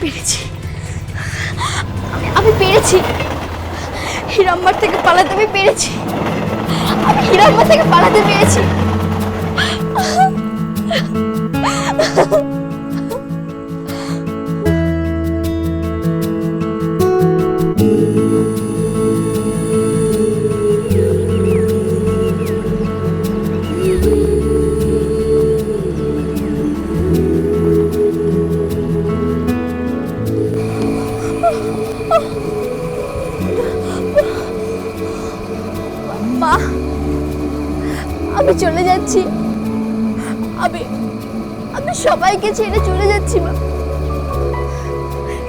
পেরেছি। আমি পেরেছি। হিরাম্মার থেকে পালাতে আমি পেরেছি। আমি হিরাম্মার থেকে পালাতে পেরেছি। মা, আমি চলে যাচ্ছি। আমি আমি সবাইকে ছেড়ে চলে যাচ্ছি, মা।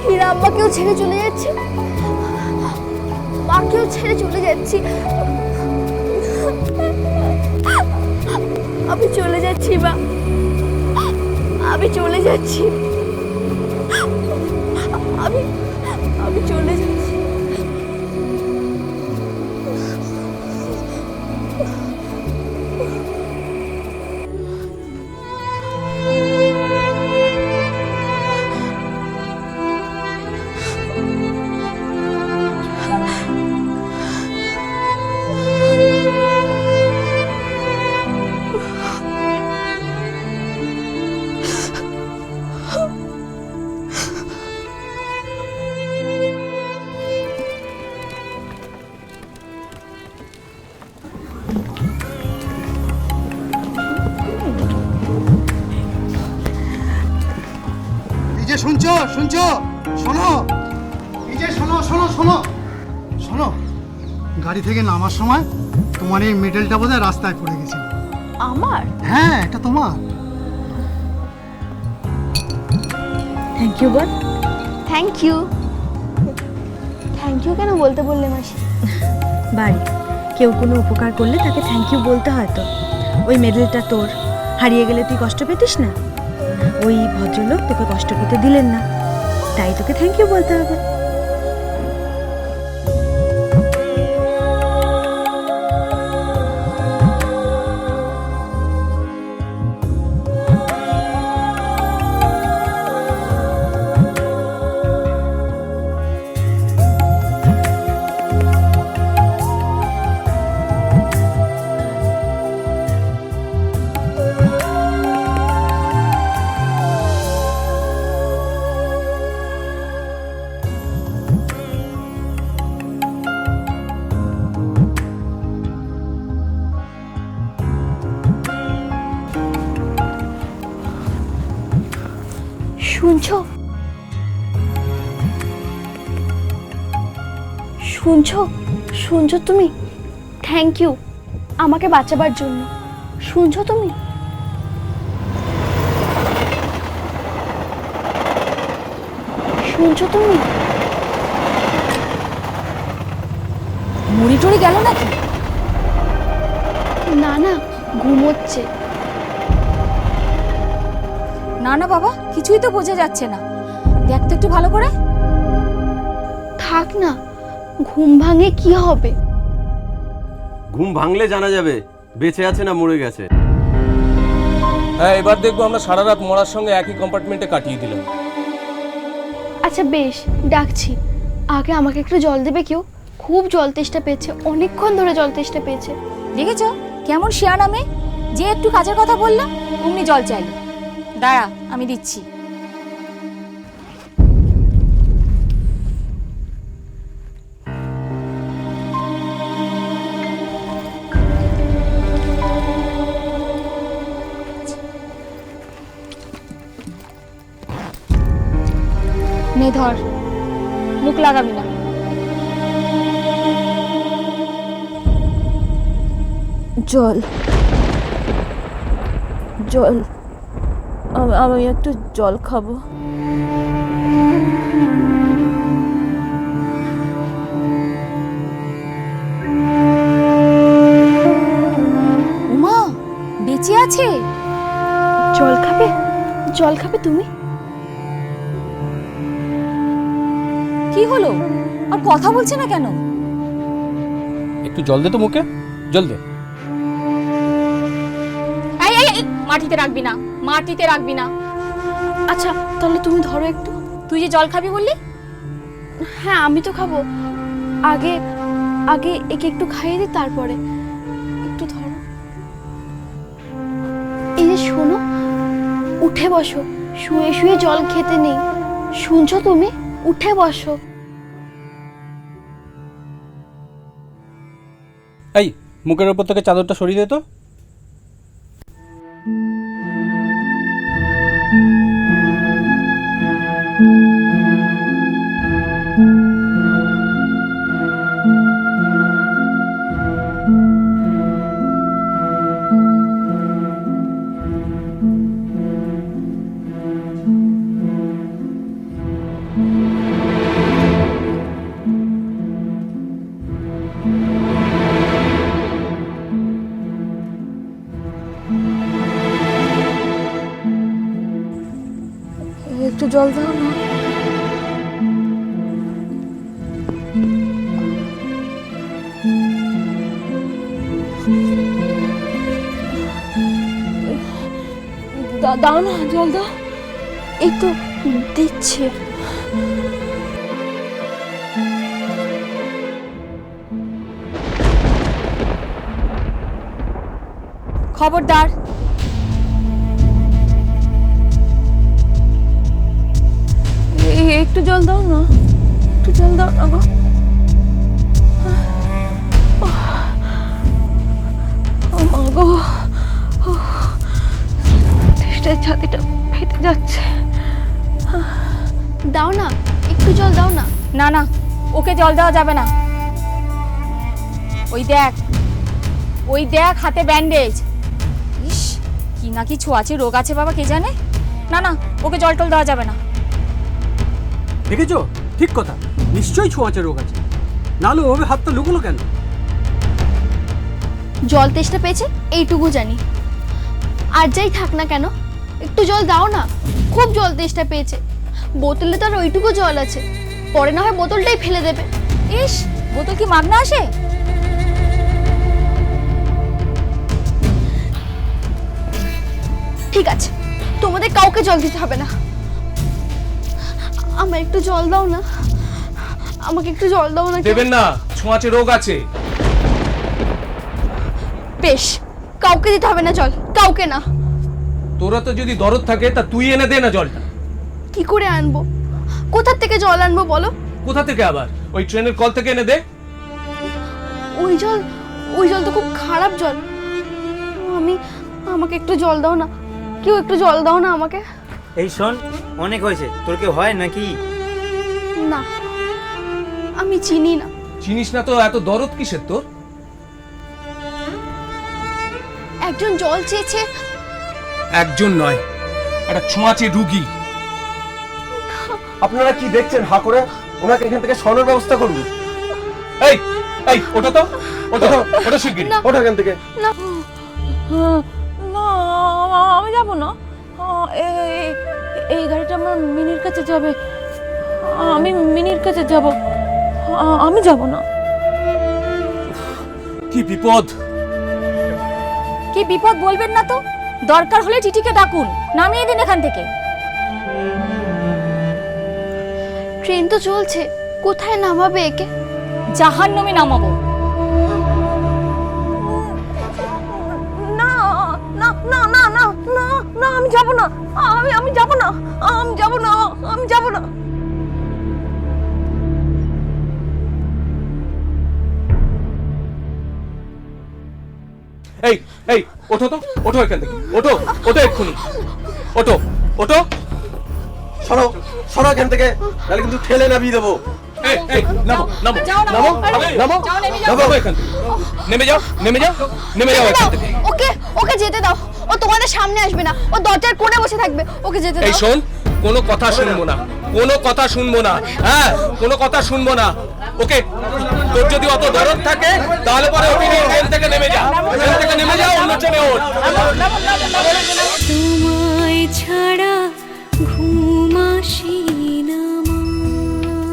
হীরা আম্মাকেও ছেড়ে চলে যাচ্ছে। মাকেও ছেড়ে চলে যাচ্ছি। আমি চলে যাচ্ছি, মা। আমি চলে যাচ্ছি। শুনছো শোনো। এই যে শোনো শোনো শোনো। শোনো গাড়ি থেকে নামার সময় তোমার এই মেডেলটা বোধহয় রাস্তায় পড়ে গেছিল আমার? হ্যাঁ এটা তোমার। থ্যাংক ইউ বল থ্যাংক ইউ থ্যাংক ইউ কেন বলতে বললে মাসি? বাড়ি কেউ কোনো উপকার করলে তাকে থ্যাংক ইউ বলতে হয় তো। ওই মেডেলটা তোর হারিয়ে গেলে তুই কষ্ট পেতিস না? ওই ভদ্রলোক তোকে কষ্ট পেতে দিলেন না। তাই তোকে থ্যাংক ইউ বলতে হবে শুনছো? শুনছো? শুনছো তুমি? থ্যাংক ইউ আমাকে বাঁচাবার জন্য। শুনছো তুমি? শুনছো তুমি? মুড়ি টুড়ি গেল নাকি? না না, ঘুমোচ্ছে। না না বাবা কিছুই তো বোঝা যাচ্ছে না। দেখ তো একটু ভালো করে। থাক না ঘুম ভাঙে কি হবে? ঘুম ভাঙলে জানা যাবে বেঁচে আছে না মরে গেছে। হ্যাঁ এবার দেখব আমরা সারা রাত মরার সঙ্গে একই কম্পার্টমেন্টে কাটিয়ে দিলাম। আচ্ছা বেশ ডাকছি। আগে আমাকে একটু জল দেবে কেউ? খুব জল তেষ্টা পেয়েছে অনেকক্ষণ ধরে জল তেষ্টা পেয়েছে। দেখেছ কেমন শেয়া নামে যে একটু কাজের কথা বললাম অমনি জল চাই দাঁড়া আমি দিচ্ছি। ধর মুখ লাগাবি না। জল জল। আমি- একটু জল খাব। উমা বেঁচে আছে? জল খাবে? জল খাবে তুমি? কি হলো? আর কথা বলছে না কেন? একটু জল দে তো মুখে। জল দে। মাটিতে রাখবি না মাটিতে রাখবি না। আচ্ছা তাহলে তুমি ধরো একটু। তুই যে জল খাবি বললি? হ্যাঁ আমি তো খাব। আগে আগে একে একটু খাইয়ে দিই তারপরে একটু ধরো। এই যে শোনো উঠে বসো। শুয়ে শুয়ে জল খেতে নেই। শুনছো তুমি? উঠে বসো। এই মুখের ওপর থেকে চাদরটা সরিয়ে দে তো। একটু জল দাও না। দাও না জল দাও। এই তো দিচ্ছে। খবরদার। একটু জল দাও না। একটু জল দাও না গো। ফেটে যাচ্ছে। দাও না, একটু জল দাও না। না না, ওকে জল দেওয়া যাবে না। ওই দেখ ওই দেখ হাতে ব্যান্ডেজ কি না কি ছোঁয়াচে রোগ আছে বাবা কে জানে? না না ওকে জল টল দেওয়া যাবে না। দেখেছ? ঠিক কথা। নিশ্চয়ই ছোঁয়াচে রোগ আছে। নাহলে ওভাবে হাতটা লুকোলো কেন? জল তেষ্টা পেয়েছে এইটুকু জানি। আর যাই থাক না কেন একটু জল দাও না। খুব জল তেষ্টা পেয়েছে। বোতলে তো আর ওইটুকু জল আছে। পরে না হয় বোতলটাই ফেলে দেবে। ইস! বোতল কি মাগনা আসে? ঠিক আছে তোমাদের কাউকে জল দিতে হবে না। আমার একটু জল দাও না আমাকে একটু জল দাও না? দেবেন না ছোঁয়াচে রোগ আছে। বেশ কাউকে দিতে হবে না জল কাউকে না। তোরা তো যদি দরদ থাকে তা তুই এনে দে না জলটা। কি করে আনব? কোথার থেকে জল আনব বলো? কোথা থেকে আবার? ওই ট্রেনের কল থেকে এনে দে। ওই জল ওই জল তো খুব খারাপ জল। আমি আমাকে একটু জল দাও না। কেউ একটু জল দাও না আমাকে। এই শোন অনেক হয়েছে। তোর কেউ হয় নাকি? না আমি চিনি না। চিনিস না তো এত দরদ কিসের তোর? একজন জল চেয়েছে। একজন নয় একটা ছোঁয়াচে রুগী। আপনারা কি দেখছেন হা করে? ওনাকে এখান থেকে সরানোর ব্যবস্থা করুন। এই এই ওটা তো ওটা তো ওটা শিগগিরি ওটা এখান থেকে। না। আমি যাব না। এই- এই গাড়িটা আমার মিনির কাছে যাবে। আমি মিনির কাছে যাব। আমি যাব না। কি বিপদ? কি বিপদ বলবেন না তো? দরকার হলে টিটিকে ডাকুন। নামিয়ে দিন এখান থেকে। ট্রেন তো চলছে। কোথায় নামাবে একে? জাহান্নামে নামাবো। না। আমি আমি যাব না। আমি যাব না। আমি যাব না। এই এই ওঠো তো। ওঠো এখান থেকে। ওঠো ওঠো এক্ষুনি। ওঠো ওঠো। সরো সরো এখান থেকে। তাহলে কিন্তু ঠেলে নামিয়ে দেবো। নামো নামো। নামো নামো। নেমে যাও। নামো এখান থেকে। নেমে যাও নেমে যাও নেমে যাও এখান থেকে। ওকে ওকে যেতে দাও। ও তোমাদের সামনে আসবে না। ও দরজার কোণে বসে থাকবে। ওকে যেতে দাও। এই শোন কোনো কথা শুনব না। কোনো কথা শুনব না। হ্যাঁ কোনো কথা শুনব না। ওকে তোর যদি অত দরদ থাকে তাহলে পরে ওকে নিয়ে ট্রেন থেকে নেমে যা। ট্রেন থেকে নেমে যাও অন্য ট্রেনে ওঠ। তোমায় ছাড়া ঘুম আসি না মা।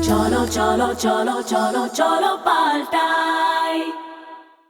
চলো চলো চলো চলো চলো পাল্টাই